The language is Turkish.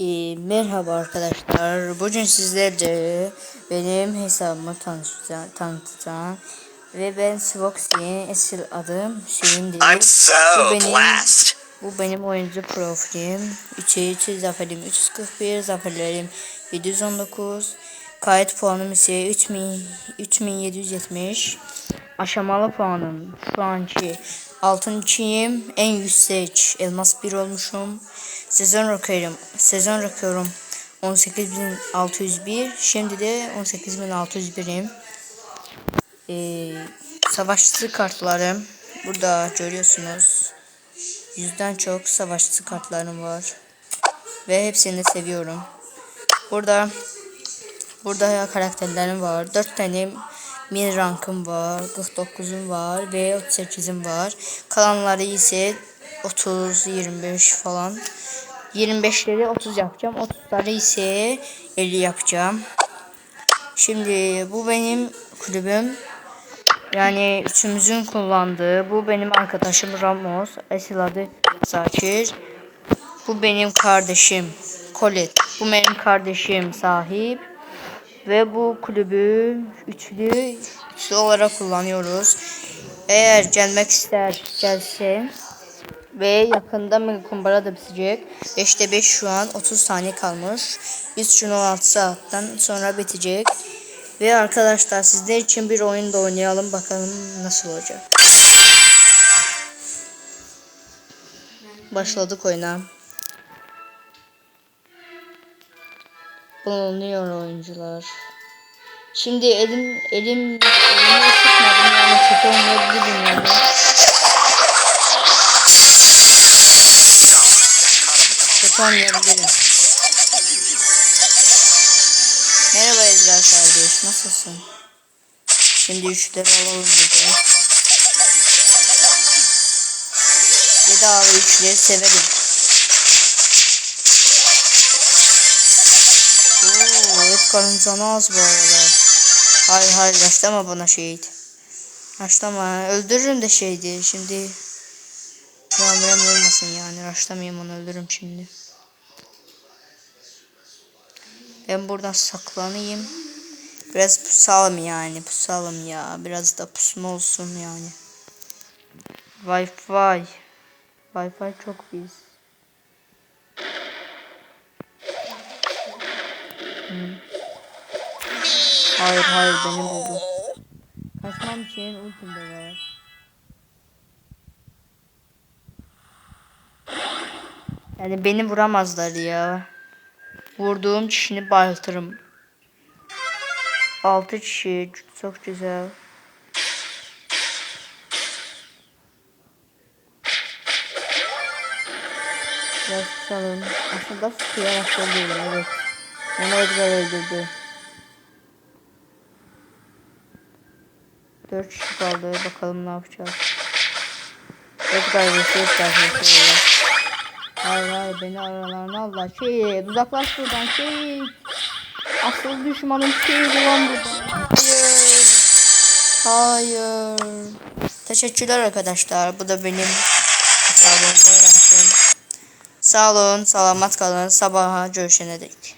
Ee, merhaba arkadaşlar. Bugün sizlerce benim hesabımı tanıtacağım. tanıtacağım. Ve ben Swoxy, esil adım Hüseyin'dir. I'm so Bu benim, blessed. bu benim oyuncu profilim. 3'e 3 zaferim 341, zaferlerim 719. Kayıt puanım ise 3000, 3770. Aşamalı puanım şu anki altıncıyım. En yüksek elmas 1 olmuşum. Sezon rekorum, sezon rekorum 18601. Şimdi de 18601'im. Ee, savaşçı kartlarım burada görüyorsunuz. Yüzden çok savaşçı kartlarım var. Ve hepsini de seviyorum. Burada burada karakterlerim var. 4 tane min rankım var. 49'um var ve 38'im var. Kalanları ise 30, 25 falan. 25'leri 30 yapacağım. 30'ları ise 50 yapacağım. Şimdi bu benim kulübüm. Yani üçümüzün kullandığı. Bu benim arkadaşım Ramos. Esil adı Zakir. Bu benim kardeşim Colette. Bu benim kardeşim Sahip. Ve bu kulübü üçlü, üçlü olarak kullanıyoruz. Eğer gelmek ister gelsin. Ve yakında mı kumbara da bitecek. 5'te 5 şu an 30 saniye kalmış. Biz şunu 16 saatten sonra bitecek. Ve arkadaşlar sizler için bir oyun da oynayalım bakalım nasıl olacak. Başladık oyuna. Bulunuyor oyuncular. Şimdi elim elim elimi sıkmadım yani kötü oynayabilirim yani. Kötü oynayabilirim. Merhaba Ezra kardeş nasılsın? Şimdi üçleri alalım burada. Bedava üçleri severim. Oo, Edgar'ın canı az bu arada. Hayır hayır yaşlama bana şehit. Yaşlama öldürürüm de şeydi şimdi. Problem olmasın yani yaşlamayayım onu öldürürüm şimdi. Ben buradan saklanayım. Biraz pusalım yani pusalım ya. Biraz da pusma olsun yani. Wi-Fi. Wi-Fi çok biz. Hayır hayır beni buldu. Kaçmam için ultim de var. Yani beni vuramazlar ya. Vurduğum kişini bayıltırım. 6 kişi çok güzel. Biraz tutalım. Aslında sıkıyarak öldürdüm evet. Onu Edgar öldürdü. 4 kişi kaldı. Bakalım ne yapacağız. Edgar vs Edgar Hayır hayır beni aralarına aldılar. Şey uzaklaş buradan şey. Asıl düşmanım şey ulan buradan. Hayır. Hayır. Teşekkürler arkadaşlar. Bu da benim hesabım. Sağ olun. Selamat kalın. Sabaha görüşene dek.